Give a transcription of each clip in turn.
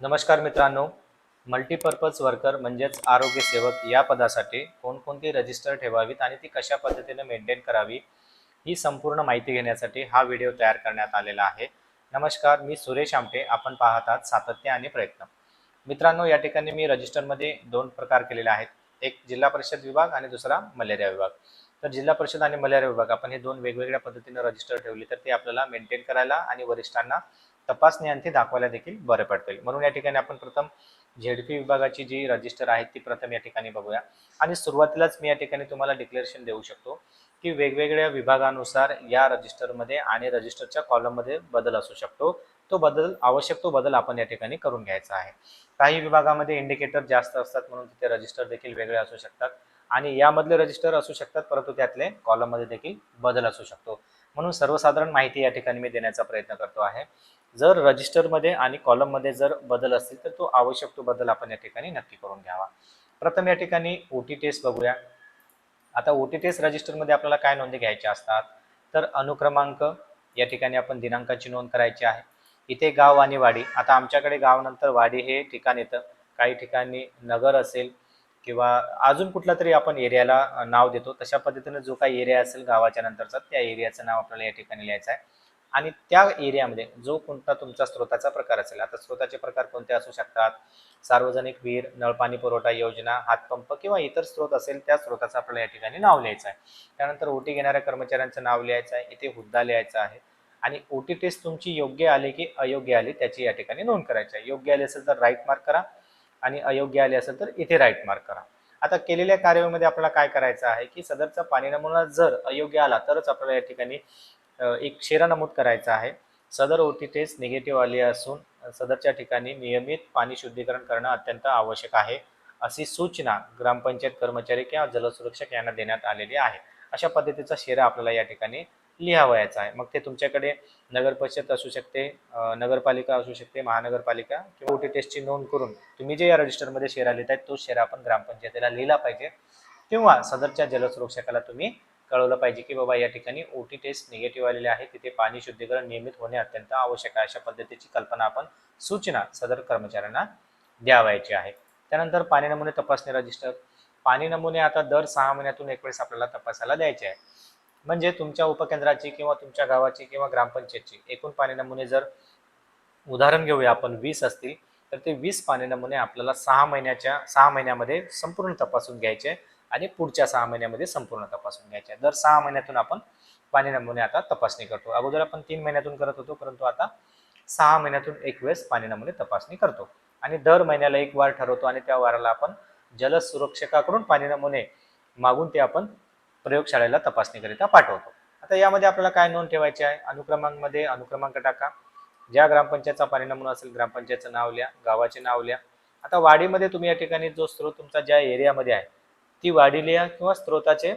नमस्कार मित्रांनो multipurpose worker म्हणजेच आरोग्य सेवक या पदासाठी कोणकोणती रजिस्टर ठेवावीत आणि ती कशा पद्धतीने मेंटेन करावी ही संपूर्ण माहिती घेण्यासाठी हा व्हिडिओ तयार करण्यात आलेला आहे. नमस्कार मी सुरेश आमटे. आपण पाहतात सातत्य आणि प्रयत्न. मित्रांनो या ठिकाणी मी रजिस्टरमध्ये दोन प्रकार केलेले आहेत. एक जिल्हा परिषद विभाग आणि दुसरा मलेरिया विभाग. तर जिल्हा परिषद आणि मलेरिया विभाग आपण हे दोन वेगवेगळ्या पद्धतीने रजिस्टर ठेवली तर ते आपल्याला मेंटेन करायला आणि वरिष्ठांना तपासणी आणि ते दाखवायला देखील बरं पडतील म्हणून या ठिकाणी आपण प्रथम झेडपी विभागाची जी रजिस्टर आहे ती प्रथम या ठिकाणी बघूया. आणि सुरुवातीलाच मी या ठिकाणी तुम्हाला डिक्लेरेशन देऊ शकतो की वेगवेगळ्या विभागानुसार या रजिस्टरमध्ये आणि रजिस्टरच्या कॉलममध्ये बदल असू शकतो. तो बदल आवश्यक तो बदल आपण या ठिकाणी करून घ्यायचा आहे. काही विभागामध्ये इंडिकेटर जास्त असतात म्हणून तिथे रजिस्टर देखील वेगळे असू शकतात. आणि यामधले रजिस्टर असू शकतात परंतु त्यातले कॉलममध्ये देखील बदल असू शकतो. म्हणून सर्वसाधारण माहिती या ठिकाणी मी देण्याचा प्रयत्न करतो आहे. जर रजिस्टरमध्ये आणि कॉलममध्ये जर बदल असतील तर तो आवश्यक तो बदल आपण या ठिकाणी नक्की करून घ्यावा. प्रथम या ठिकाणी ओ टी टेस्ट बघूया. आता ओ टी टेस्ट रजिस्टरमध्ये आपल्याला काय नोंदी घ्यायच्या असतात? तर अनुक्रमांक या ठिकाणी आपण दिनांकाची नोंद करायची आहे. इथे गाव आणि वाडी. आता आमच्याकडे गावानंतर वाडी हे ठिकाण येतं. काही ठिकाणी नगर असेल किंवा अजून कुठला तरी आपण एरियाला नाव देतो. तशा पद्धतीने जो काही एरिया असेल गावाच्या नंतरचा त्या एरियाचं नाव आपल्याला या ठिकाणी लिहायचं आहे. आणि त्या एरियामध्ये जो कोणता तुमचा स्रोताचा प्रकार असेल आता स्रोताचे प्रकार कोणते असू शकतात? सार्वजनिक विहीर नळपाणी पुरवठा योजना हातपंप किंवा इतर स्रोत असेल त्या स्रोताचं आपल्याला या ठिकाणी नाव लिहायचं आहे. त्यानंतर ओटी घेणाऱ्या कर्मचाऱ्यांचं नाव लिहायचं आहे इथे हुद्दा लिहायचा आहे. आणि ओटी टेस्ट तुमची योग्य आली की अयोग्य आली त्याची या ठिकाणी नोंद करायची आहे. योग्य आली असेल तर राईट मार्क करा आणि अयोग्य आली असेल तर इथे राईट मार्क करा. आता केलेल्या कार्यवाहीमध्ये आपल्याला काय करायचं आहे की सदरचा पाणी नमुना जर अयोग्य आला तरच आपल्याला या ठिकाणी एक शेरा नमूद करायचा आहे. सदर ओटी टेस्ट निगेटिव्ह आली असून सदरच्या ठिकाणी नियमित पाणी शुद्धीकरण करणं अत्यंत आवश्यक आहे अशी सूचना ग्रामपंचायत कर्मचारी किंवा जलसुरक्षक यांना देण्यात आलेली आहे. अशा पद्धतीचा शेरा आपल्याला या ठिकाणी लिहावयाचा आहे. मग ते तुमच्याकडे नगर परिषद असू शकते नगरपालिका असू शकते महानगरपालिका किंवा ओटी टेस्टची नोंद करून तुम्ही जे या रजिस्टरमध्ये शेरा लिहित आहेत तो शेरा आपण ग्रामपंचायतीला लिहिला पाहिजे. किंवा सदरच्या जलसुरक्षकाला तुम्ही कळवलं पाहिजे की बाबा या ठिकाणी ओ टी टेस्ट निगेटिव्ह आलेले आहे तिथे पाणी शुद्धीकरण नियमित होणे अत्यंत आवश्यक आहे. अशा पद्धतीची कल्पना आपण सूचना सदर कर्मचाऱ्यांना द्यावायची आहे. त्यानंतर पाणी नमुने तपासणी रजिस्टर पाणी नमुने आता दर सहा महिन्यातून एक वेळेस आपल्याला तपासायला द्यायचे आहे. म्हणजे तुमच्या उपकेंद्राची किंवा तुमच्या गावाची किंवा ग्रामपंचायतची एकूण पाणी नमुने जर उदाहरण घेऊया आपण वीस असतील तर ते वीस पाणी नमुने आपल्याला सहा महिन्याच्या सहा महिन्यामध्ये संपूर्ण तपासून घ्यायचे. आणि पुढच्या सहा महिन्यामध्ये संपूर्ण तपासून घ्यायचे दर सहा महिन्यातून आपण पाणी नमुने आता तपासणी करतो. अगोदर आपण तीन महिन्यातून करत होतो परंतु आता सहा महिन्यातून एक वेळेस पाणी नमुने तपासणी करतो. आणि दर महिन्याला एक वार ठरवतो आणि त्या वाराला आपण जलसुरक्षकाकडून पाणी नमुने मागून ते आपण प्रयोगशाळेला तपासणीकरिता पाठवतो. आता यामध्ये आपल्याला काय नोंद ठेवायची आहे? अनुक्रमांकमध्ये अनुक्रमांक टाका. ज्या ग्रामपंचायतचा पाणी नमुना असेल ग्रामपंचायतचं नाव लिहा गावाचे नाव लिहा. आता वाडीमध्ये तुम्ही या ठिकाणी जो स्रोत तुमचा ज्या एरियामध्ये आहे ती वाडी लिहा किंवा स्रोताचे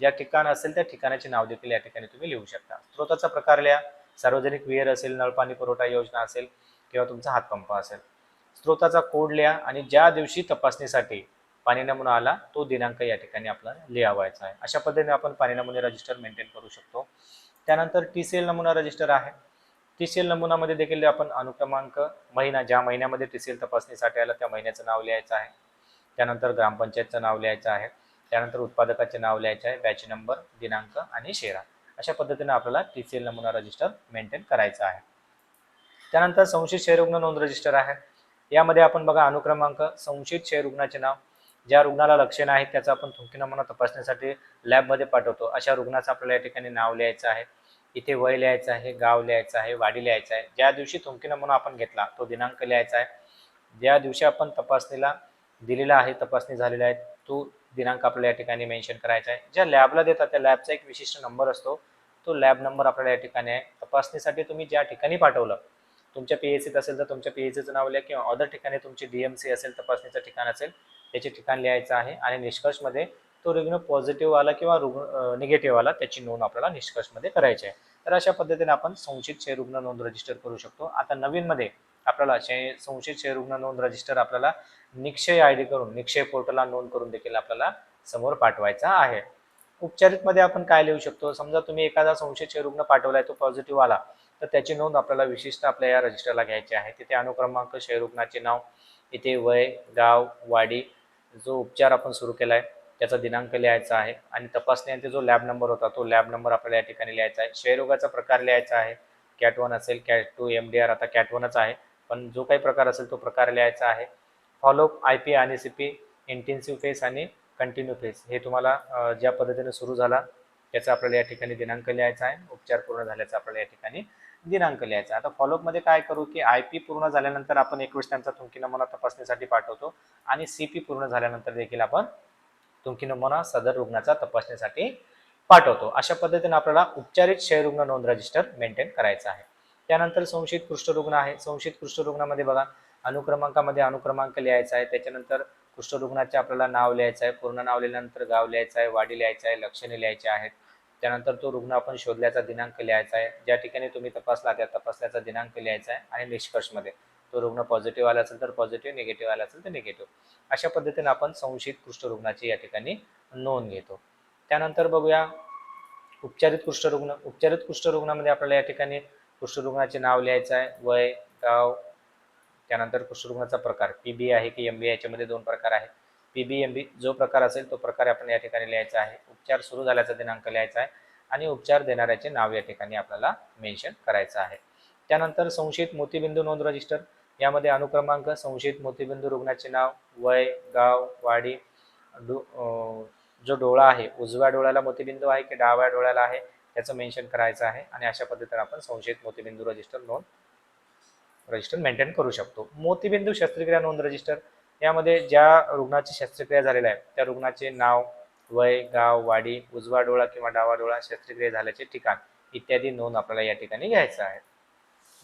ज्या ठिकाण असेल त्या ठिकाणाचे नाव देखील या ठिकाणी तुम्ही लिहू शकता. स्त्रोताचा प्रकार लिहा. सार्वजनिक विहीर असेल नळपाणी पुरवठा योजना असेल किंवा तुमचा हातपंप असेल. स्रोताचा कोड लिहा आणि ज्या दिवशी तपासणीसाठी पाणी नमुना आला तो दिनांक या ठिकाणी आपल्याला लिहावायचा आहे. अशा पद्धतीने आपण पाणी नमुने रजिस्टर मेंटेन करू शकतो. त्यानंतर टी सी एल नमुना रजिस्टर आहे. टी सी एल नमुनामध्ये देखील आपण अनुक्रमांक महिना ज्या महिन्यामध्ये टी सी एल तपासणीसाठी आला त्या महिन्याचं नाव लिहायचं आहे. त्यानंतर ग्रामपंचायतचं नाव लिहायचं आहे. त्यानंतर उत्पादकाचे नाव लिहायचे आहे. बॅच नंबर दिनांक आणि शेरा. अशा पद्धतीने आपल्याला टी सी एल नमुना रजिस्टर मेंटेन करायचं आहे. त्यानंतर संशयित क्षयरुग्ण नोंद रजिस्टर आहे. यामध्ये आपण बघा अनुक्रमांक संशयित क्षयरुग्णाचे नाव. ज्या रुग्णाला लक्षण आहेत त्याचा आपण थुंकी नमुना तपासण्यासाठी लॅबमध्ये पाठवतो. अशा रुग्णाचं आपल्याला या ठिकाणी नाव लिहायचं आहे. इथे वय लिहायचं आहे गाव लिहायचं आहे वाडी लिहायचं आहे. ज्या दिवशी थुंकी नमुना आपण घेतला तो दिनांक लिहायचा आहे. ज्या दिवशी आपण तपासणीला दिलेला आहे तपासणी झालेल्या आहे. तो दिनांक आपल्याला या ठिकाणी मेन्शन करायचा आहे. ज्या लॅबला देतात त्या लॅबचा एक विशिष्ट नंबर असतो. तो लॅब नंबर आपल्याला या ठिकाणी आहे. तपासणीसाठी तुम्ही ज्या ठिकाणी पाठवलं तुमच्या पी एस सीत असेल तर तुमच्या पी एस सीचं नाव लिहा किंवा अदर ठिकाणी तुमची डी एम सी असेल तपासणीचं ठिकाण असेल त्याचे ठिकाण लिहायचं आहे. आणि निष्कर्षमध्ये तो रुग्ण पॉझिटिव्ह आला किंवा रुग्ण निगेटिव्ह आला त्याची नोंद आपल्याला निष्कर्षमध्ये करायची आहे. तर अशा पद्धतीने आपण संशयित क्षयरुग्ण नोंद रजिस्टर करू शकतो. आता नवीनमध्ये आपल्याला क्षय संशयित क्षयरुग्ण नोंद रजिस्टर आपल्याला निक्षय आय डी करून निक्षय पोर्टलला नोंद करून देखील आपल्याला समोर पाठवायचा आहे. उपचारितमध्ये आपण काय लिहू शकतो? समजा तुम्ही एखादा संशयचे रुग्ण पाठवलाय तो पॉझिटिव्ह आला तर त्याची नोंद आपल्याला विशिष्ट आपल्या या रजिस्टरला घ्यायची आहे. तिथे अनुक्रमांक क्षयरुग्णाचे नाव इथे वय गाव वाडी जो उपचार आपण सुरू केला आहे त्याचा दिनांक लिहायचा आहे. आणि तपासणीनंतर जो लॅब नंबर होता तो लॅब नंबर आपल्याला या ठिकाणी लिहायचा आहे. क्षयरोगाचा प्रकार लिहायचा आहे. कॅट वन असेल cat two M D R आता कॅट वनच आहे. पण जो काही प्रकार असेल तो प्रकार लिहायचा आहे. फॉलोअप आय पी आणि सी पी इंटेन्सिव्ह फेस आणि कंटिन्यू फेस हे तुम्हाला ज्या पद्धतीने सुरू झाला त्याचा आपल्याला या ठिकाणी दिनांक लिहायचा आहे. उपचार पूर्ण झाल्याचा आपल्याला या ठिकाणी दिनांक लिहायचा आता फॉलोअपमध्ये काय करू की आय पी पूर्ण झाल्यानंतर आपण एकवीस त्यांचा तुमकी नमुना तपासणीसाठी पाठवतो आणि सी पी पूर्ण झाल्यानंतर देखील आपण तुमकी नमुना सदर रुग्णाचा तपासणीसाठी पाठवतो. अशा पद्धतीने आपल्याला उपचारित क्षयरुग्ण नोंद रजिस्टर मेंटेन करायचं आहे. त्यानंतर संशयित कुष्ठरुग्ण आहे. संशयित कुष्ठरुग्णामध्ये बघा अनुक्रमांकामध्ये अनुक्रमांक लिहायचा आहे. त्याच्यानंतर कुष्ठरुग्णाचे आपल्याला नाव लिहायचं आहे. पूर्ण नाव लिहिल्यानंतर गाव लिहायचं आहे. वाडी लिहायचं आहे. लक्षणे लिहायचे आहेत. त्यानंतर तो रुग्ण आपण शोधल्याचा दिनांक लिहायचा आहे. ज्या ठिकाणी तुम्ही तपासला त्या तपासल्याचा दिनांक लिहायचा आहे आणि निष्कर्षमध्ये तो रुग्ण पॉझिटिव्ह आला असेल तर पॉझिटिव्ह निगेटिव्ह आला असेल तर निगेटिव्ह अशा पद्धतीने आपण संशयित कुष्ठरुग्णाची या ठिकाणी नोंद घेतो. त्यानंतर बघूया उपचारित कुष्ठरुग्ण. उपचारित कुष्ठरुग्णामध्ये आपल्याला या ठिकाणी कुष्ठरुग्णाचे नाव लिहायचं आहे. वय गाव त्यानंतर कुष्ठरुग्णाचा प्रकार. पी बी आहे की एम बी याच्यामध्ये दोन प्रकार आहे पी बी एम बी जो प्रकार असेल तो प्रकार आपण या ठिकाणी लिहायचा आहे. उपचार सुरू झाल्याचा दिनांक लिहायचा आहे आणि उपचार देणाऱ्याचे नाव या ठिकाणी आपल्याला मेन्शन करायचं आहे. त्यानंतर संशयित मोतीबिंदू नोंद रजिस्टर यामध्ये अनुक्रमांक संशयित मोतीबिंदू रुग्णाचे नाव वय गाव वाडी डो जो डोळा आहे उजव्या डोळ्याला मोतीबिंदू आहे की डाव्या डोळ्याला आहे त्याचं मेन्शन करायचं आहे. आणि अशा पद्धतीने आपण संशयित मोतीबिंदू रजिस्टर नोंद रजिस्टर मेंटेन करू शकतो. मोतीबिंदू शस्त्रक्रिया नोंद रजिस्टर यामध्ये ज्या रुग्णाची शस्त्रक्रिया झालेल्या आहे त्या रुग्णाचे नाव वय गाव वाडी उजवा डोळा किंवा डावा डोळा शस्त्रक्रिया झाल्याचे ठिकाण इत्यादी नोंद आपल्याला या ठिकाणी घ्यायचं आहे.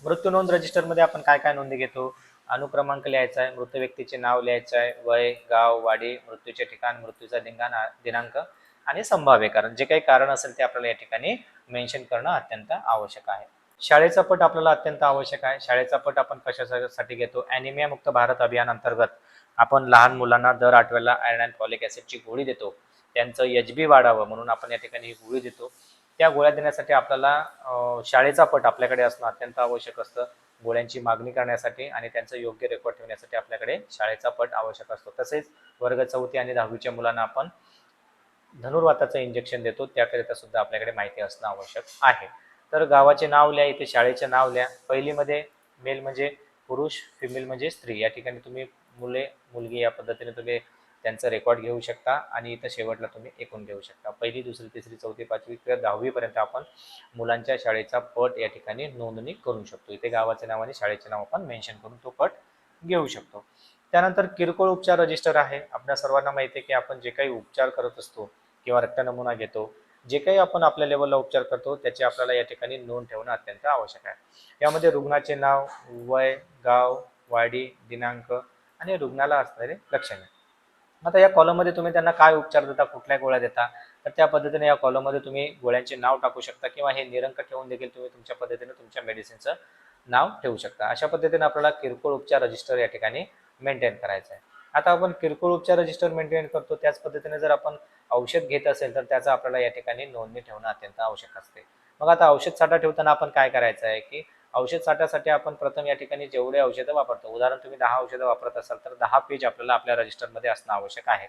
मृत्यू नोंद रजिस्टरमध्ये आपण काय काय नोंदी घेतो? अनुक्रमांक लिहायचा आहे मृत व्यक्तीचे नाव लिहायचं आहे वय गाव वाडी मृत्यूचे ठिकाण मृत्यूचा दिंगाण दिनांक आणि संभाव्य कारण. जे काही कारण असेल ते आपल्याला या ठिकाणी मेन्शन करणं अत्यंत आवश्यक आहे. शाळेचा पट आपल्याला अत्यंत आवश्यक आहे. शाळेचा पट आपण कशासाठी घेतो? अॅनिमिया मुक्त भारत अभियान अंतर्गत आपण लहान मुलांना दर आठव्याला आयर्न अँड फॉलिक ॲसिडची गोळी देतो. त्यांचं एच बी वाढावं म्हणून आपण या ठिकाणी ही गोळी देतो. त्या गोळ्या देण्यासाठी आपल्याला शाळेचा पट आपल्याकडे असणं अत्यंत आवश्यक असतं. गोळ्यांची मागणी करण्यासाठी आणि त्यांचं योग्य रेकॉर्ड ठेवण्यासाठी आपल्याकडे शाळेचा पट आवश्यक असतो. तसेच वर्ग चौथी आणि दहावीच्या मुलांना आपण धनुर्वाताचं इंजेक्शन देतो. त्याकरिता सुद्धा आपल्याकडे माहिती असणं आवश्यक आहे. तर गावाचे नाव लिहा इथे शाळेचे नाव लिहा. पहिलीमध्ये मेल म्हणजे पुरुष फिमेल म्हणजे स्त्री. या ठिकाणी तुम्ही मुले मुलगी या पद्धतीने तुम्ही त्यांचा रेकॉर्ड घेऊ शकता आणि इथं शेवटला तुम्ही एकूण घेऊ शकता. पहिली दुसरी तिसरी चौथी पाचवी किंवा दहावीपर्यंत आपण मुलांच्या शाळेचा पट या ठिकाणी नोंदणी करू शकतो. इथे गावाचे नाव आणि शाळेचे नाव आपण मेन्शन करून तो पट घेऊ शकतो. त्यानंतर किरकोळ उपचार रजिस्टर आहे. आपल्या सर्वांना माहिती आहे की आपण जे काही उपचार करत असतो किंवा रक्त नमुना घेतो जे काही आपण आपल्या लेवलला उपचार करतो त्याची आपल्याला या ठिकाणी नोंद ठेवणं अत्यंत आवश्यक आहे. यामध्ये रुग्णाचे नाव वय गाव वाडी दिनांक आणि रुग्णाला असणारे लक्षणे. आता या कॉलममध्ये तुम्ही त्यांना काय उपचार देता कुठल्या गोळ्या देता? तर त्या पद्धतीने या कॉलममध्ये तुम्ही गोळ्यांचे नाव टाकू शकता किंवा हे निरंक ठेवून देखील तुम्ही तुमच्या पद्धतीने तुमच्या मेडिसिनचं नाव ठेवू शकता. अशा पद्धतीने आपल्याला किरकोळ उपचार रजिस्टर या ठिकाणी मेंटेन करायचं आहे. आता आपण किरकोळ उपचार रजिस्टर मेंटेन करतो त्याच पद्धतीने जर आपण औषध घेत असेल तर त्याचा आपल्याला या ठिकाणी नोंदणी ठेवणं अत्यंत आवश्यक असते. मग आता औषध साठा ठेवताना आपण काय करायचं आहे की औषध साठ्यासाठी आपण प्रथम या ठिकाणी जेवढे औषधं वापरतो उदाहरण तुम्ही दहा औषधं वापरत असाल तर दहा पेज आपल्याला आपल्या रजिस्टरमध्ये असणं आवश्यक आहे.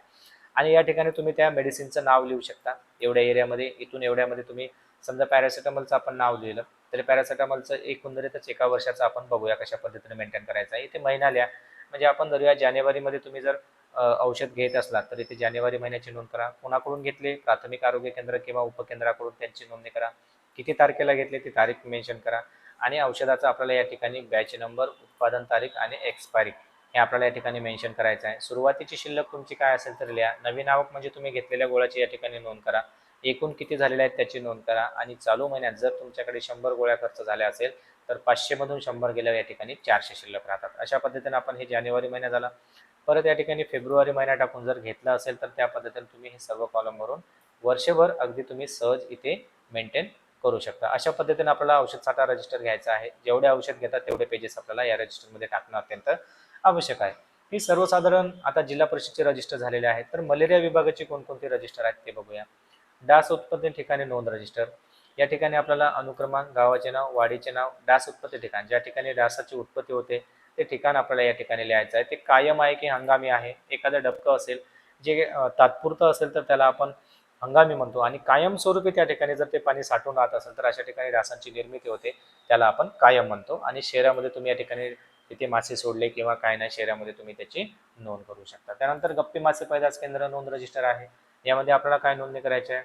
आणि या ठिकाणी तुम्ही त्या मेडिसिनचं नाव लिहू शकता. एवढ्या एरियामध्ये इथून एवढ्यामध्ये तुम्ही समजा पॅरासिटामॉलचं आपण नाव लिहिलं तर पॅरासिटामॉलचं एकंदरीतच एका वर्षाचं आपण बघूया कशा पद्धतीने मेंटेन करायचं आहे. इथे महिना लिहा. म्हणजे आपण धरूया जानेवारीमध्ये तुम्ही जर औषध घेत असलात तर इथे जानेवारी महिन्याची नोंद करा. कोणाकडून घेतले? प्राथमिक आरोग्य केंद्र किंवा उपकेंद्राकडून त्यांची नोंदणी करा. किती तारखेला घेतले ती तारीख मेन्शन करा. आणि औषधाचा आपल्याला या ठिकाणी बॅच नंबर उत्पादन तारीख आणि एक्सपायरी हे आपल्याला या ठिकाणी मेन्शन करायचं आहे. सुरुवातीची शिल्लक तुमची काय असेल तर लिहा. नवीन आवक म्हणजे तुम्ही घेतलेल्या गोळ्याची या ठिकाणी नोंद करा. एकूण किती झालेल्या आहेत त्याची नोंद करा. आणि चालू महिन्यात जर तुमच्याकडे शंभर गोळ्या खर्च झाल्या असेल तर पाचशेमधून शंभर गेल्यावर या ठिकाणी चारशे शिल्लक राहतात. अशा पद्धतीने आपण हे जानेवारी महिना झाला. परत या ठिकाणी फेब्रुवारी महिना टाकून जर घेतला असेल तर त्या पद्धतीने तुम्ही हे सर्व कॉलमवरून वर्षभर अगदी तुम्ही सहज इथे मेंटेन करू शकता. अशा पद्धतीने आपल्याला औषध साठा रजिस्टर घ्यायचा आहे. जेवढे औषध घेतात तेवढे पेजेस आपल्याला या रजिस्टरमध्ये टाकणं अत्यंत आवश्यक आहे. ही सर्वसाधारण आता जिल्हा परिषदचे रजिस्टर झालेले आहेत तर मलेरिया विभागाचे कोणकोणते रजिस्टर आहेत ते बघूया. डास उत्पादन ठिकाणी नोंद रजिस्टर या ठिकाणी आपल्याला अनुक्रमांक गावाचे नाव वाडीचे नाव डास उत्पत्ती ठिकाण ज्या ठिकाणी डासाची उत्पत्ती होते ते ठिकाण आपल्याला या ठिकाणी लिहायचं आहे. ते कायम आहे की हंगामी आहे? एखादं डबकं असेल जे तात्पुरतं असेल तर त्याला आपण हंगामी म्हणतो. आणि कायमस्वरूपी त्या ठिकाणी जर ते पाणी साठून राहत असेल तर अशा ठिकाणी डासांची निर्मिती होते त्याला आपण कायम म्हणतो. आणि शहरामध्ये तुम्ही या ठिकाणी तिथे मासे सोडले किंवा काय नाही शहरामध्ये तुम्ही त्याची नोंद करू शकता. त्यानंतर गप्पी मासे पैदास केंद्र नोंद रजिस्टर आहे. यामध्ये आपल्याला काय नोंदणी करायची आहे?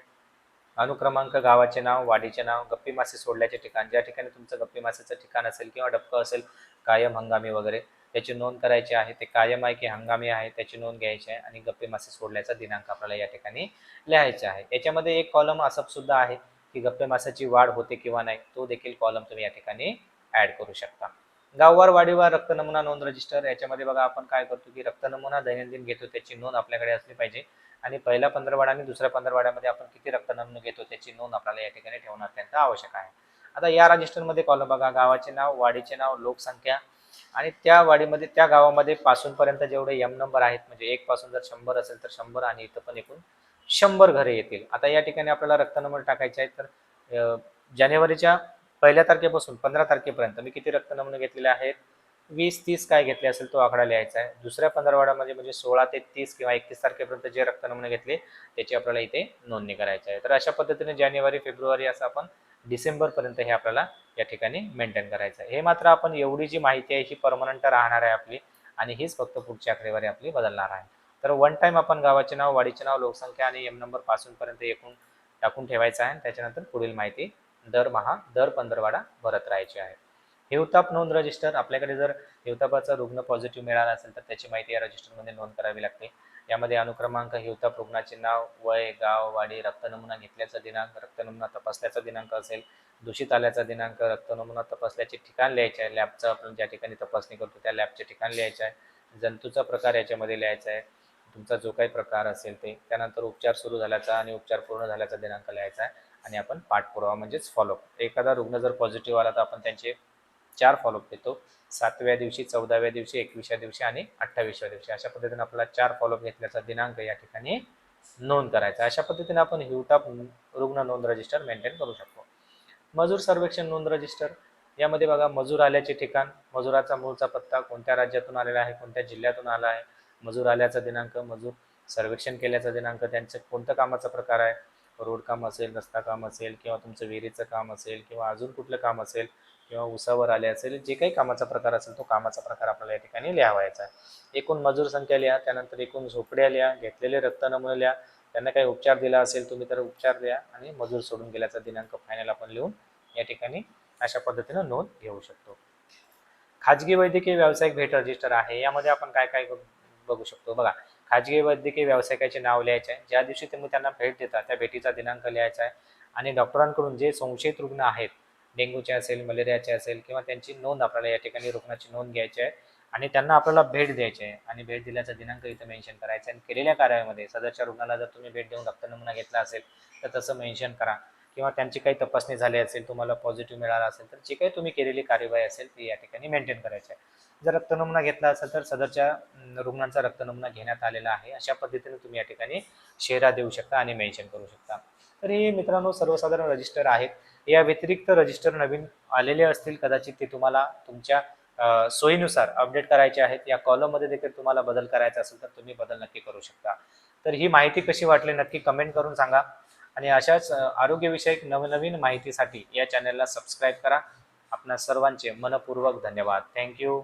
अनुक्रमांक गावाचे नाव वाडीचे नाव गप्पी मासे सोडल्याचे ठिकाण. ज्या ठिकाणी तुमचं गप्पी मासेचं ठिकाण असेल किंवा डबकं असेल कायम हंगामी वगैरे त्याची नोंद करायची आहे. ते कायम आहे की हंगामी आहे त्याची नोंद घ्यायची आहे आणि गप्पी मासे सोडल्याचा दिनांक आपल्याला या ठिकाणी लिहायचा आहे. याच्यामध्ये एक कॉलम असं सुद्धा आहे की गप्पे मासाची वाढ होते किंवा नाही तो देखील कॉलम तुम्ही या ठिकाणी ऍड करू शकता. गाववार वाडीवार रक्त नमुना नोंद रजिस्टर याच्यामध्ये बघा आपण काय करतो की रक्त नमुना दैनंदिन घेतो त्याची नोंद आपल्याकडे असली पाहिजे. आणि पहिल्या पंधरवाडा आणि दुसऱ्या पंधरवाड्यामध्ये आपण किती रक्त नमुने घेतो त्याची नोंद आपल्याला या ठिकाणी ठेवणं अत्यंत आवश्यक आहे. आता या रजिस्टरमध्ये कॉलम बघा गावाचे नाव वाडीचे नाव लोकसंख्या आणि त्या वाडीमध्ये त्या गावामध्ये पासूनपर्यंत जेवढे एम नंबर आहेत म्हणजे एक पासून जर शंभर असेल तर शंभर आणि इथं पण एकूण शंभर घरे येतील. आता या ठिकाणी आपल्याला रक्त नंबर टाकायचे आहेत तर जानेवारीच्या पहिल्या तारखेपासून पंधरा तारखेपर्यंत मी किती रक्त नमुने घेतलेले आहेत? वीस तीस काय घेतले असेल तो आकडा लिहायचा आहे. दुसऱ्या पंधरवाड्यामध्ये म्हणजे सोळा ते तीस किंवा एकतीस तारखेपर्यंत जे रक्त नमुने घेतले त्याची आपल्याला इथे नोंदणी करायची आहे. तर अशा पद्धतीने जानेवारी फेब्रुवारी असं आपण डिसेंबरपर्यंत हे आपल्याला या ठिकाणी मेंटेन करायचं आहे. हे मात्र आपण एवढी जी माहिती आहे ही परमनंट राहणार आहे आपली आणि हीच फक्त पुढची आकडेवारी आपली बदलणार आहे. तर वन टाईम आपण गावाचे नाव वाडीचे नाव लोकसंख्या आणि एम नंबर पासूनपर्यंत एकूण टाकून ठेवायचं आहे त्याच्यानंतर पुढील माहिती दरमहा दर पंधरवाडा भरत राहायची आहे. हिवताप नोंद रजिस्टर. आपल्याकडे जर हिवतापाचा रुग्ण पॉझिटिव्ह मिळाला असेल तर त्याची माहिती या रजिस्टरमध्ये नोंद करावी लागते. यामध्ये अनुक्रमांक हिवताप रुग्णाचे नाव वय गाव वाडी रक्तनमुना घेतल्याचा दिनांक रक्तनमुना तपासल्याचा दिनांक असेल दूषित आल्याचा दिनांक रक्तनमुना तपासल्याचे ठिकाण लिहायचे आहे. लॅबचं आपण ज्या ठिकाणी तपासणी करतो त्या लॅबचे ठिकाण लिहायचं आहे. जंतूचा प्रकार याच्यामध्ये लिहायचा आहे. तुमचा जो काही प्रकार असेल ते. त्यानंतर उपचार सुरू झाल्याचा आणि उपचार पूर्ण झाल्याचा दिनांक लिहायचा आहे. आणि आपण पाठपुरावा म्हणजेच फॉलोअप एखादा रुग्ण जर पॉझिटिव्ह आला तर आपण त्यांचे चार फॉलोअप देतो सातव्या दिवशी चौदाव्या दिवशी एकविसव्या दिवशी आणि अठ्ठावीसव्या दिवशी. अशा पद्धतीने आपला चार फॉलोअप घेतल्याचा दिनांक या ठिकाणी नोंद करायचा अशा पद्धतीने आपण हिवताप रुग्ण नोंद रजिस्टर मेंटेन करू शकतो. मजूर सर्वेक्षण नोंद रजिस्टर यामध्ये बघा मजूर आल्याचे ठिकाण मजुराचा मूळचा पत्ता कोणत्या राज्यातून आलेला आहे कोणत्या जिल्ह्यातून आला आहे मजूर आल्याचा दिनांक मजूर सर्वेक्षण केल्याचा दिनांक त्यांचं कोणतं कामाचा प्रकार आहे रोड काम असेल रस्ता काम असेल किंवा तुमचं विहिरीचं काम असेल किंवा अजून कुठलं काम असेल किंवा उसावर आले असेल जे काही कामाचा प्रकार असेल तो कामाचा प्रकार आपल्याला या ठिकाणी लिहावायचा आहे. एकूण मजूर संख्या लिहा त्यानंतर एकूण झोपड्या लिहा घेतलेले रक्त नमुने लिहा त्यांना काही उपचार दिला असेल तुम्ही तर उपचार द्या आणि मजूर सोडून गेल्याचा दिनांक फायनल आपण लिहून या ठिकाणी अशा पद्धतीनं नोंद घेऊ शकतो. खाजगी वैद्यकीय व्यावसायिक भेट रजिस्टर आहे. यामध्ये आपण काय काय बघू शकतो? बघा खाजगी वैद्यकीय व्यावसायिकाचे नाव लिहायचे आहे. ज्या दिवशी तुम्ही त्यांना भेट देता त्या भेटीचा दिनांक लिहायचा आहे. आणि डॉक्टरांकडून जे संशयित रुग्ण आहेत डेंग्यूचे असेल मलेरियाचे असेल किंवा त्यांची नोंद आपल्याला या ठिकाणी रुग्णाची नोंद घ्यायची आहे आणि त्यांना आपल्याला भेट द्यायची आहे. आणि भेट दिल्याचा दिनांक इथं मेन्शन करायचा आहे. आणि केलेल्या कार्यामध्ये सदरच्या रुग्णाला जर तुम्ही भेट देऊन रक्त नमुना घेतला असेल तर तसं मेन्शन करा. किंवा त्यांची काही तपासणी झाली असेल तुम्हाला पॉझिटिव्ह मिळाला असेल तर जी काही तुम्ही केलेली कार्यवाही असेल ती या ठिकाणी मेंटेन करायची आहे. जर रक्त नमुना घेतला असेल तर सदरच्या रुग्णांचा रक्त नमुना घेण्यात आलेला आहे. अशा पद्धतीने तुम्ही या ठिकाणी शेरा देऊ शकता आणि मेन्शन करू शकता. तर हे मित्रांनो सर्वसाधारण रजिस्टर आहेत. या व्यतिरिक्त रजिस्टर नवीन आलेले असतील कदाचित ते तुम्हाला तुमच्या सोयीनुसार अपडेट करायचे आहेत. या कॉलममध्ये देखील तुम्हाला बदल करायचा असेल तर तुम्ही बदल नक्की करू शकता. तर ही माहिती कशी वाटली नक्की कमेंट करून सांगा. आणि अशाच आरोग्यविषयक नवनवीन माहितीसाठी या चॅनलला सबस्क्राईब करा. आपणा सर्वांचे मनपूर्वक धन्यवाद. थँक्यू